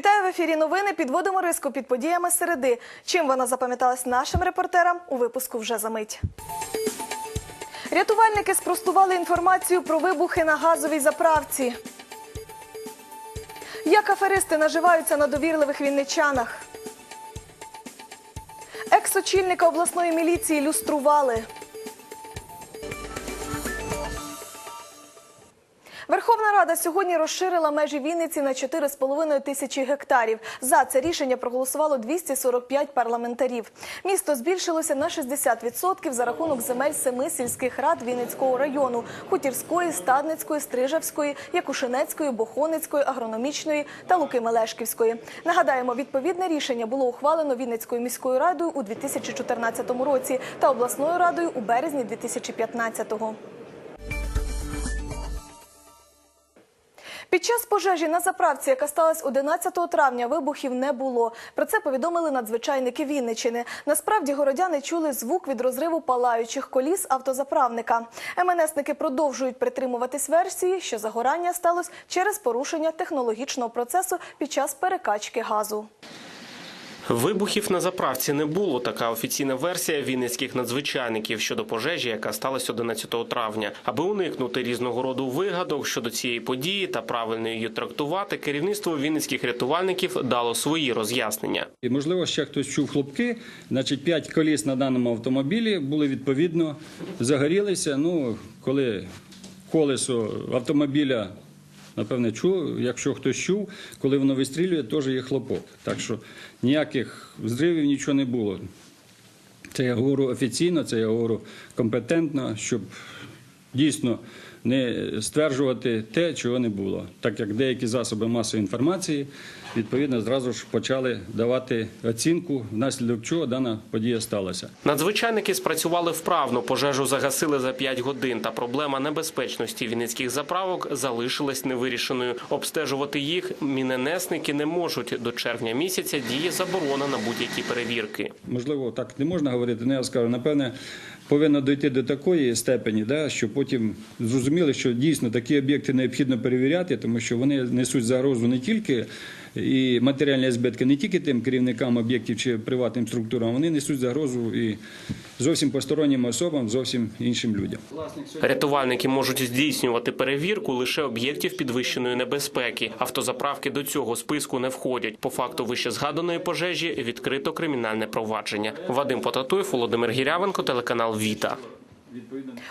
Вітаю в ефірі. Новини підводимо риску під подіями середи. Чим вона запам'яталась нашим репортерам у випуску вже за мить. Рятувальники спростували інформацію про вибухи на газовій заправці. Як аферисти наживаються на довірливих вінничанах. Екс-очільника обласної міліції люстрували. Верховна Рада сьогодні розширила межі Вінниці на 4,5 тисячі гектарів. За це рішення проголосувало 245 парламентарів. Місто збільшилося на 60% за рахунок земель семи сільських рад Вінницького району – Хутірської, Стадницької, Стрижавської, Якушинецької, Бохоницької, Агрономічної та Луки-Мелешківської. Нагадаємо, відповідне рішення було ухвалено Вінницькою міською радою у 2014 році та обласною радою у березні 2015-го. Під час пожежі на заправці, яка сталася 11 травня, вибухів не було. Про це повідомили надзвичайники Вінничини. Насправді городяни чули звук від розриву палаючих коліс автозаправника. МНСники продовжують притримуватись версії, що загорання сталося через порушення технологічного процесу під час перекачки газу. Вибухів на заправці не було. Така офіційна версія вінницьких надзвичайників щодо пожежі, яка сталася 11 травня. Аби уникнути різного роду вигадок щодо цієї події та правильно її трактувати, керівництво вінницьких рятувальників дало свої роз'яснення. І, можливо, ще хтось чув хлопки. Значить, п'ять коліс на даному автомобілі були відповідно загорілися. Ну, коли колесо автомобіля, напевне, чув, якщо хтось чув, коли воно вистрілює, теж є хлопок. Так що ніяких взривів нічого не було. Це я говорю офіційно, це я говорю компетентно, щоб дійсно не стверджувати те, чого не було. Так як деякі засоби масової інформації відповідно зразу ж почали давати оцінку, внаслідок чого дана подія сталася. Надзвичайники спрацювали вправно, пожежу загасили за 5 годин, та проблема небезпечності вінницьких заправок залишилась невирішеною. Обстежувати їх міненесники не можуть. До червня місяця діє заборона на будь-які перевірки. Можливо, так не можна говорити, але я скажу, напевне, повинно дойти до такої степені, да, що потім зрозуміли, що дійсно такі об'єкти необхідно перевіряти, тому що вони несуть загрозу не тільки і матеріальні збитки не тільки тим керівникам об'єктів чи приватним структурам, вони несуть загрозу і зовсім постороннім особам, зовсім іншим людям. Рятувальники можуть здійснювати перевірку лише об'єктів підвищеної небезпеки. Автозаправки до цього списку не входять. По факту вище згаданої пожежі відкрито кримінальне провадження. Вадим Потатуєв, Володимир Гірявенко, телеканал Віта.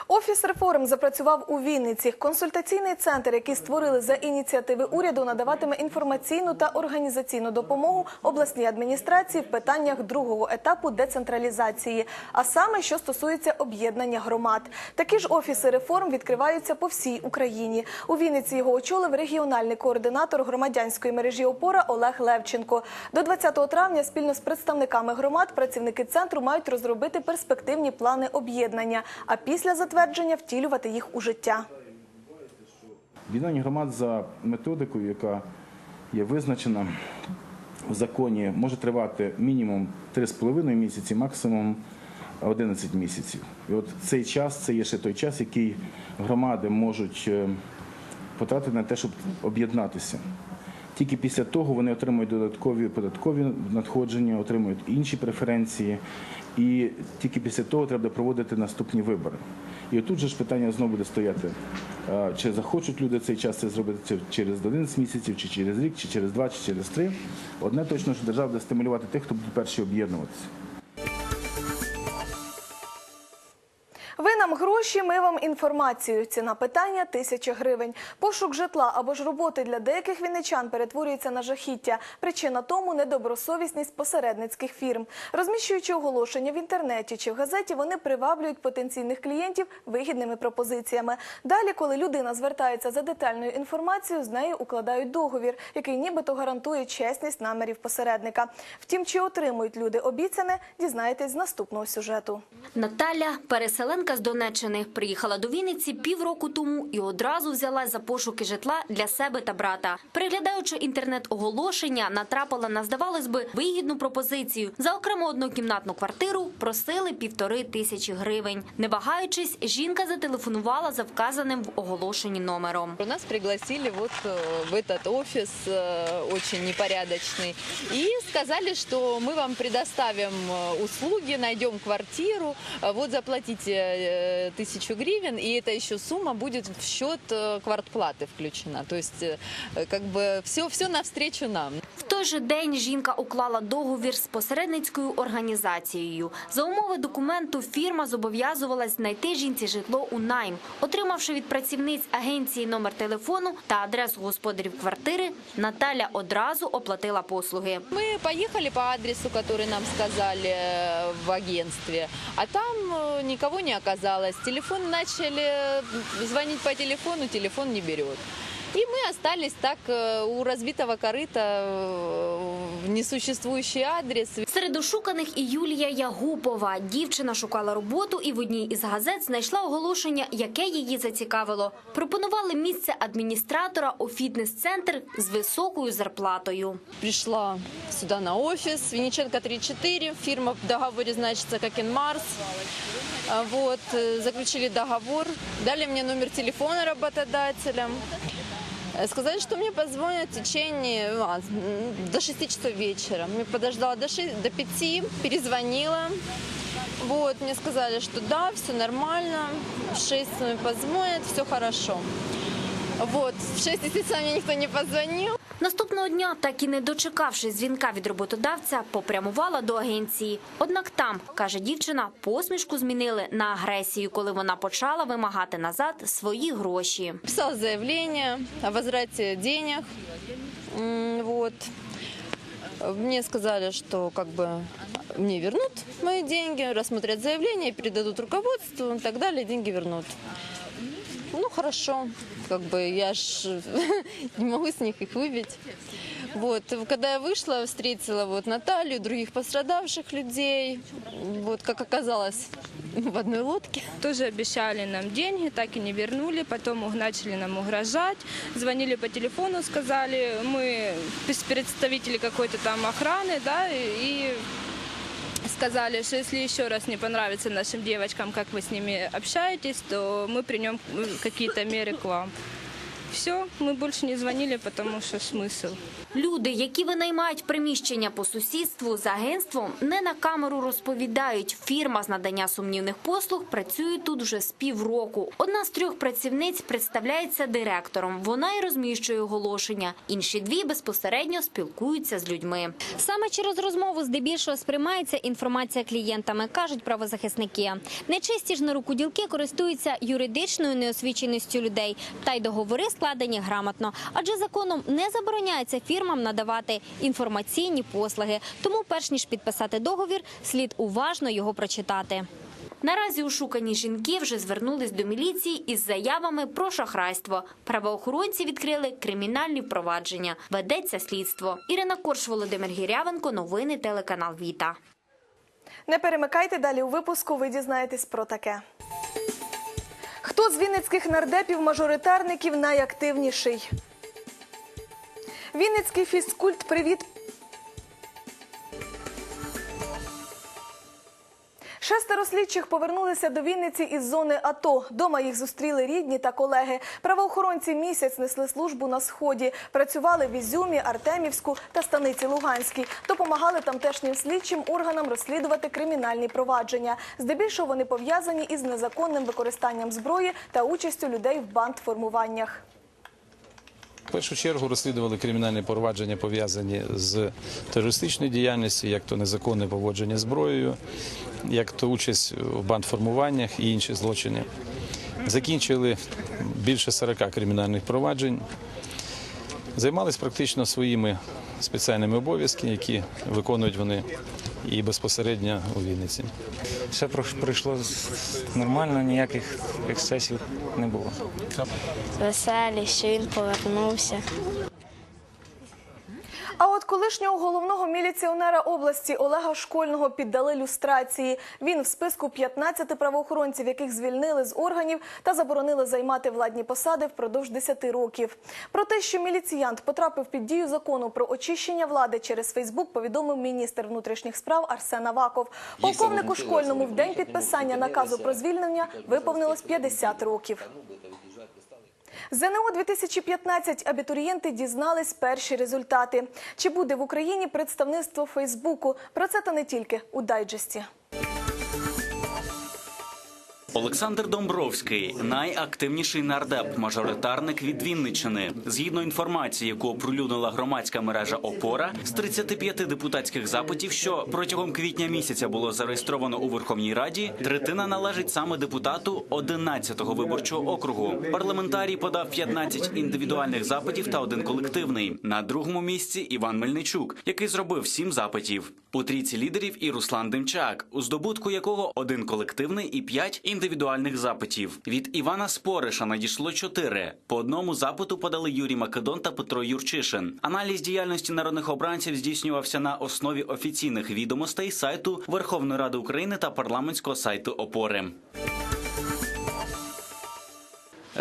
Офіс реформ запрацював у Вінниці. Консультаційний центр, який створили за ініціативи уряду, надаватиме інформаційну та організаційну допомогу обласній адміністрації в питаннях другого етапу децентралізації, а саме що стосується об'єднання громад. Такі ж офіси реформ відкриваються по всій Україні. У Вінниці його очолив регіональний координатор громадянської мережі опора Олег Левченко. До 20 травня спільно з представниками громад працівники центру мають розробити перспективні плани об'єднання, а після затвердження втілювати їх у життя. Об'єднання громад за методикою, яка є визначена в законі, може тривати мінімум 3,5 місяці, максимум 11 місяців. І от цей час це є ще той час, який громади можуть е, потратити на те, щоб об'єднатися. Тільки після того вони отримують додаткові податкові надходження, отримують інші преференції, і тільки після того треба проводити наступні вибори. І отут же ж питання знову буде стояти, чи захочуть люди цей час це зробити через 11 місяців, чи через рік, чи через два, чи через три. Одне точно, що держава буде стимулювати тих, хто буде перші об'єднуватися. Ви нам гроші, ми вам інформацію. Ціна питання – тисяча гривень. Пошук житла або ж роботи для деяких вінничан перетворюється на жахіття. Причина тому – недобросовісність посередницьких фірм. Розміщуючи оголошення в інтернеті чи в газеті, вони приваблюють потенційних клієнтів вигідними пропозиціями. Далі, коли людина звертається за детальною інформацією, з нею укладають договір, який нібито гарантує чесність намірів посередника. Втім, чи отримують люди обіцяне, дізнаєтесь з наступного сюжету. Наталя – переселенка Жінка з Донеччини приїхала до Вінниці півроку тому і одразу взялась за пошуки житла для себе та брата. Переглядаючи інтернет-оголошення, натрапила на, здавалось би, вигідну пропозицію. За окрему однокімнатну квартиру просили півтори тисячі гривень. Не вагаючись, жінка зателефонувала за вказаним в оголошенні номером. Нас пригласили вот э, в этот офис э, очень непорядочный и сказали, что мы вам предоставим э, услуги, найдем квартиру, э, вот заплатите э, тысячу гривен, и эта еще сумма будет в счет э, квартплаты включена. То есть э, как бы все, все навстречу нам. В той же день жінка уклала договір з посередницькою організацією. За умови документу фірма зобов'язувалась знайти жінці житло у найм. Отримавши від працівниць агенції номер телефону та адресу господарів квартири, Наталя одразу оплатила послуги. Мы поехали по адресу, который нам сказали э, в агентстве, а там э, никого не оказалось. Телефон начали звонить по телефону, телефон не берет. И мы остались так э, у разбитого корыта э, в несуществующий адрес. Серед ошуканих і Юлія Ягупова. Дівчина шукала роботу і в одній із газет знайшла оголошення, яке її зацікавило. Пропонували місце адміністратора у фітнес-центр з високою зарплатою. Пришла сюда на офис, Винниченко 34, фирма в договоре значится как Инмарс. А Вот, э, заключили договор, дали мне номер телефона работодателя. Э, Сказали, что мне позвонят в течение а, до 6 часов вечера. Мне подождала до, 6, до 5, перезвонила. Вот, мне сказали, что да, все нормально, в 6 мне позвонят, все хорошо. Вот, в 6 естественно, мне никто не позвонил. Наступного дня, так і не дочекавшись дзвінка від роботодавця, попрямувала до агенції. Однак там, каже дівчина, посмішку змінили на агресію, коли вона почала вимагати назад свої гроші. Писала заявление о возврате денег. Вот. Мне сказали, что как бы мне вернут мои деньги, рассмотрят заявление, передадут руководству и так далее, деньги вернут Ну, хорошо. Как бы я ж не могу с них их выбить. Вот, когда я вышла, встретила вот Наталью, других пострадавших людей. Вот, как оказалось, в одной лодке. Тоже обещали нам деньги, так и не вернули. Потом уг- начали нам угрожать. Звонили по телефону, сказали, мы пес- представители какой-то там охраны, да, и и сказали, что если еще раз не понравится нашим девочкам, как вы с ними общаетесь, то мы примем м, какие-то меры к вам. Все, мы больше не звонили, потому что смысл. Люди, які винаймають приміщення по сусідству з агентством, не на камеру розповідають. Фірма з надання сумнівних послуг працює тут вже з півроку. Одна з трьох працівниць представляється директором. Вона й розміщує оголошення. Інші дві безпосередньо спілкуються з людьми. Саме через розмову здебільшого сприймається інформація клієнтами, кажуть правозахисники. Нечисті ж на руку ділки користуються юридичною неосвіченістю людей, та й договори складені грамотно. Адже законом не забороняється фірмам надавати інформаційні послуги. Тому, перш ніж підписати договір, слід уважно його прочитати. Наразі ушукані жінки вже звернулись до міліції із заявами про шахрайство. Правоохоронці відкрили кримінальні впровадження. Ведеться слідство. Ірина Корш, Володимир Гірявенко. Новини телеканал Віта. Не перемикайте далі у випуску. Ви дізнаєтесь про таке. Хто з вінницьких нардепів-мажоритарників найактивніший? Вінницький фізкульт привіт. Шестеро слідчих повернулися до Вінниці із зони АТО. Дома їх зустріли рідні та колеги. Правоохоронці місяць несли службу на сході. Працювали в Ізюмі, Артемівську та станиці Луганській. Допомагали тамтешнім слідчим органам розслідувати кримінальні провадження. Здебільшого вони пов'язані із незаконним використанням зброї та участю людей в бандформуваннях. В першу чергу розслідували кримінальні провадження пов'язані з терористичною діяльністю, як то незаконне поводження зброєю, як то участь в бандформуваннях і інші злочини. Закінчили більше 40 кримінальних проваджень, займались практично своїми спеціальними обов'язками, які виконують вони і безпосередньо у Вінниці. Все пройшло нормально, ніяких ексцесів не було. веселі, що він повернувся. А от колишнього головного міліціонера області Олега Школьного піддали люстрації. Він в списку 15 правоохоронців, яких звільнили з органів та заборонили займати владні посади впродовж 10 років. Про те, що міліціянт потрапив під дію закону про очищення влади через Фейсбук, повідомив міністр внутрішніх справ Арсен Аваков. Полковнику Школьному в день підписання наказу про звільнення виповнилось 50 років. ЗНО 2015 абітурієнти дізнались перші результати. Чи буде в Україні представництво Фейсбуку? Про це та не тільки у дайджесті. Олександр Домбровський найактивніший нардеп, мажоритарник від Вінниччини. Згідно інформації, яку оприлюднила громадська мережа Опора, з 35 депутатських запитів, що протягом квітня місяця було зареєстровано у Верховній Раді, третина належить саме депутату 11-го виборчого округу. Парламентарій подав 15 індивідуальних запитів та один колективний. На другому місці Іван Мельничук, який зробив 7 запитів. У трійці лідерів і Руслан Демчак, у здобутку якого один колективний і 5 індивідуальних запитів. Від Івана Спориша надійшло чотири. По одному запиту подали Юрій Македон та Петро Юрчишин. Аналіз діяльності народних обранців здійснювався на основі офіційних відомостей сайту Верховної Ради України та парламентського сайту Опори.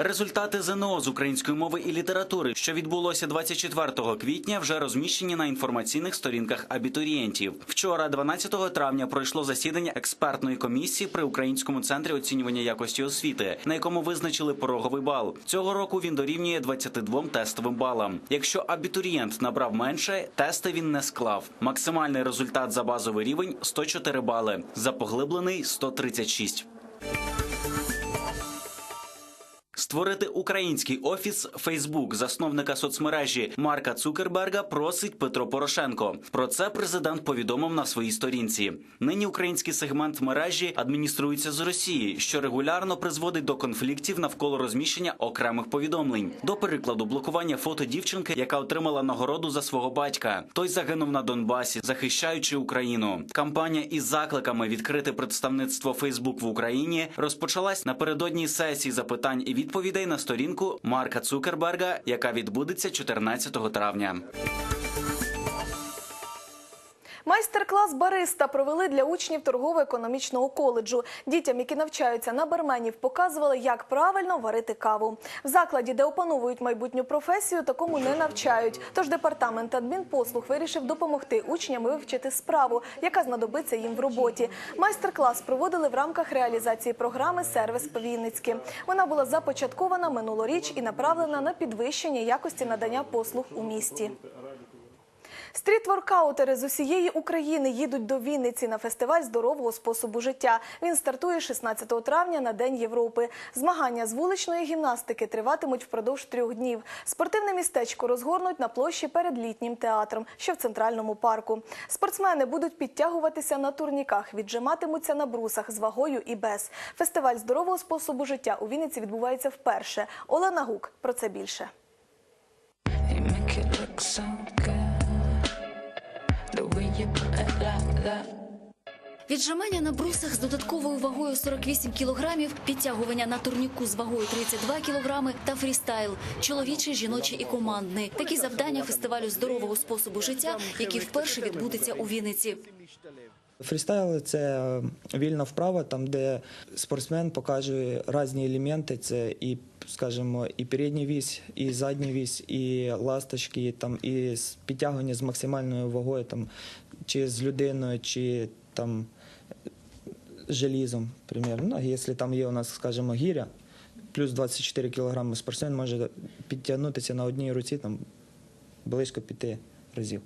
Результати ЗНО з української мови і літератури, що відбулося 24 квітня, вже розміщені на інформаційних сторінках абітурієнтів. Вчора, 12 травня, пройшло засідання експертної комісії при Українському центрі оцінювання якості освіти, на якому визначили пороговий бал. Цього року він дорівнює 22 тестовим балам. Якщо абітурієнт набрав менше, тести він не склав. Максимальний результат за базовий рівень 104 бали, за поглиблений 136. Створити український офіс Фейсбук засновника соцмережі Марка Цукерберга просить Петро Порошенко. Про це президент повідомив на своїй сторінці. Нині український сегмент мережі адмініструється з Росії, що регулярно призводить до конфліктів навколо розміщення окремих повідомлень. До прикладу, блокування фото дівчинки, яка отримала нагороду за свого батька. Той загинув на Донбасі, захищаючи Україну. Кампанія із закликами відкрити представництво Фейсбук в Україні розпочалась напередодні сесії запитань і відповідей на сторінку Марка Цукерберга, яка відбудеться 14 травня. Майстер-клас бариста провели для учнів торгово-економічного коледжу. Дітям, які навчаються на барменів, показували, як правильно варити каву. В закладі, де опановують майбутню професію, такому не навчають. Тож департамент адмінпослуг вирішив допомогти учням вивчити справу, яка знадобиться їм в роботі. Майстер-клас проводили в рамках реалізації програми Сервіс по-Вінницьки». Вона була започаткована минулоріч і направлена на підвищення якості надання послуг у місті. Стріт-воркаутери з усієї України їдуть до Вінниці на фестиваль здорового способу життя. Він стартує 16 травня на День Європи. Змагання з вуличної гімнастики триватимуть впродовж трьох днів. Спортивне містечко розгорнуть на площі перед літнім театром, що в центральному парку. Спортсмени будуть підтягуватися на турніках, віджиматимуться на брусах з вагою і без. Фестиваль здорового способу життя у Вінниці відбувається вперше. Олена Гук про це більше. Make it look so good. Віджимання на брусах з додатковою вагою 48 кілограмів, підтягування на турніку з вагою 32 кілограми та фрістайл – чоловічий, жіночий і командний. Такі завдання фестивалю здорового способу життя, який вперше відбудеться у Вінниці. Фрістайл це е, вільна вправа, там де спортсмен покаже різні елементи. Це і, скажімо, і передній вісь, і задній вісь, і ласточки, там і підтягування з максимальною вагою, там чи з людиною, чи там з желізом, примерно. Ну, якщо там є у нас, скажімо, гіря, плюс 24 кілограми, спортсмен може підтягнутися на одній руці там близько п'яти разів.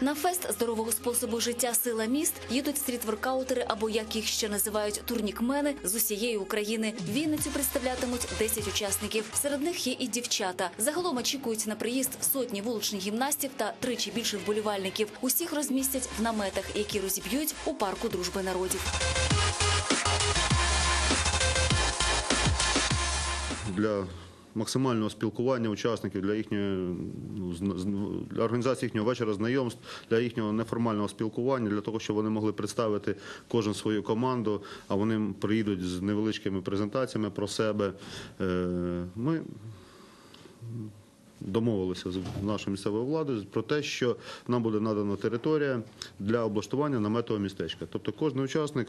На фест здорового способу життя «Сила міст» їдуть стрітворкаутери або, як їх ще називають, турнікмени з усієї України. Вінницю представлятимуть 10 учасників. Серед них є і дівчата. Загалом очікують на приїзд сотні вуличних гімнастів та тричі більше вболівальників. Усіх розмістять в наметах, які розіб'ють у парку дружби народів. для максимального спілкування учасників, для їхньої ну, для організації їхнього вечора знайомств, для їхнього неформального спілкування, для того, щоб вони могли представити кожен свою команду, а вони приїдуть з невеличкими презентаціями про себе. Е, Ми домовилися з нашою місцевою владою про те, що нам буде надана територія для облаштування наметового містечка. Тобто кожен учасник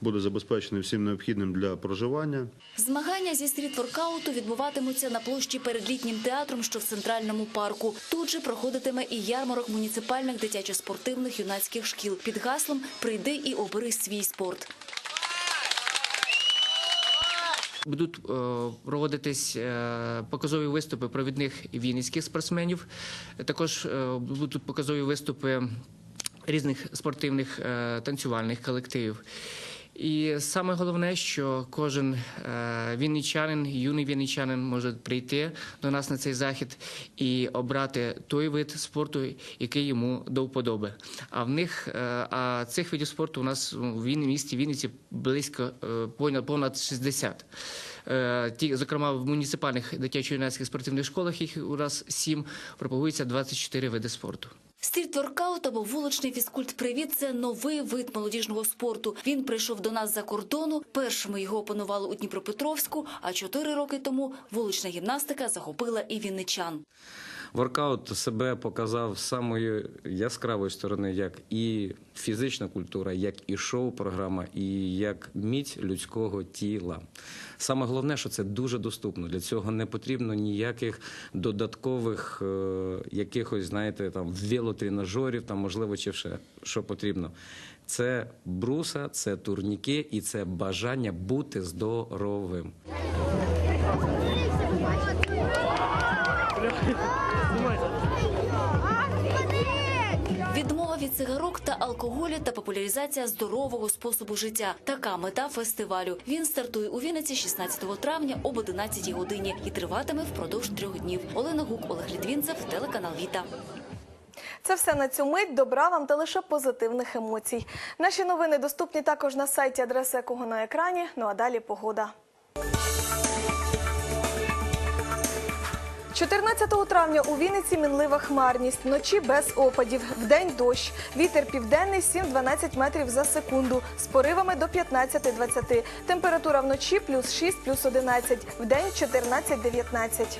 буде забезпечений всім необхідним для проживання. Змагання зі стрітворкауту відбуватимуться на площі перед літнім театром, що в центральному парку. Тут же проходитиме і ярмарок муніципальних дитячо-спортивних юнацьких шкіл під гаслом Прийди і обери свій спорт. Будуть е, проводитись е, показові виступи провідних вінницьких спортсменів. Також е, будуть показові виступи різних спортивних танцювальних колективів. І саме головне, що кожен е, вінничанин, юний вінничанин може прийти до нас на цей захід і обрати той вид спорту, який йому до вподоби. А в них е, а цих видів спорту у нас Вінні- місті Вінниці близько е, понад понад 60. Е, Ті, зокрема, в муніципальних дитячо-юнацьких спортивних школах їх у нас сім пропагується 24 види спорту. Стрітворкаут або вуличний фізкульт-привіт – це новий вид молодіжного спорту. Він прийшов до нас за кордону. Першими його опанували у Дніпропетровську, а чотири роки тому вулична гімнастика захопила і вінничан. Воркаут себе показав з самої яскравої сторони, як і фізична культура, як і шоу-програма, і як міць людського тіла. Саме головне, що це дуже доступно. Для цього не потрібно ніяких додаткових е, якихось, знаєте, там велотренажерів, там можливо, чи ще що потрібно. Це бруса, це турніки і це бажання бути здоровим. Цигарок та алкоголю та популяризація здорового способу життя. Така мета фестивалю. Він стартує у Вінниці 16 травня об 11 годині і триватиме впродовж трьох днів. Олена Гук, Олег Літвінцев, телеканал Віта. Це все на цю мить. Добра вам та лише позитивних емоцій. Наші новини доступні також на сайті, адреса якого на екрані. Ну а далі погода. 14 травня у Вінниці мінлива хмарність, вночі без опадів, вдень дощ. Вітер південний 7-12 метрів за секунду, з поривами до 15-20. Температура вночі плюс 6, плюс 11, вдень 14-19.